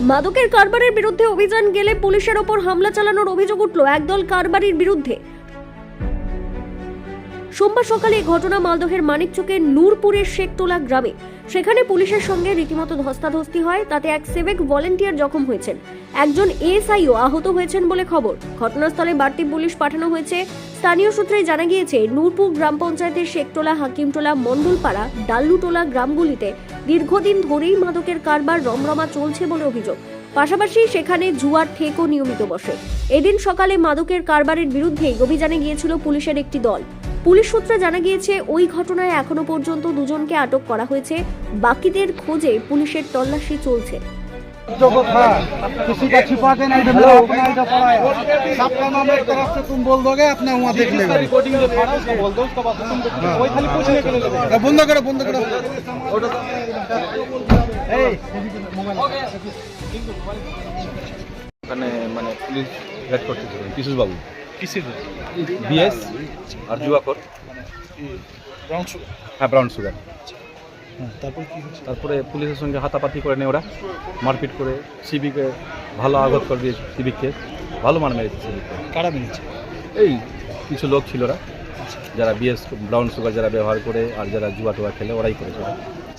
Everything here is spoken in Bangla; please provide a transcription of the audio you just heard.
মাদকের কারবারের বিরুদ্ধে অভিযান গেলে পুলিশের ওপর হামলা চালানোর অভিযোগ উঠল। একদল কারবারির বিরুদ্ধে। সোমবার সকালে এই ঘটনা মালদহের মানিকচকের নূরপুরের শেখটোলা গ্রামে। সেখানে পুলিশের সঙ্গে রীতিমতো ধস্তাধস্তি হয়, তাতে এক সিভিক ভলেন্টিয়ার জখম হয়েছেন। একজন এএসআইও আহত হয়েছেন বলে খবর। ঘটনাস্থলে বাড়তি পুলিশ পাঠানো হয়েছে। স্থানীয় সূত্রে জানা গিয়েছে, নূরপুর গ্রাম পঞ্চায়েতের শেখটোলা হাকিমটোলা মণ্ডলপাড়া, ডাল্লুটোলা গ্রামগুলিতে দীর্ঘদিন ধরেই মাদকের কারবার রমরমা চলছে বলে অভিযোগ। পাশাপাশি সেখানে জুয়ার ঠেকও নিয়মিত বসে। এদিন সকালে মাদকের কারবারের বিরুদ্ধে অভিযানে গিয়েছিল পুলিশের একটি দল। পুলিশ সূত্রে জানা গিয়েছে, ওই ঘটনায় এখনও পর্যন্ত দুজনকে আটক করা হয়েছে। বাকিদের খোঁজে পুলিশের তল্লাশি চলছে। মানে পুলিশ হেড করতেছিলেন পিসুষ বাবু বিএস আর জুয়াকর ব্রাউন সুগার হ্যাঁ ব্রাউন সুগার তারপরে পুলিশের সঙ্গে হাতাপাতি করে নেয় ওরা। মারপিট করে সিভিকে ভালো আঘাত করে দিয়েছে সিভিককে ভালো মার মেরেছে সিভিককে। কারা মেরেছে? এই কিছু লোক ছিল ওরা। যারা বিএস ব্রাউন সুগার যারা ব্যবহার করে আর যারা জুয়া টুয়া খেলে ওরাই করেছে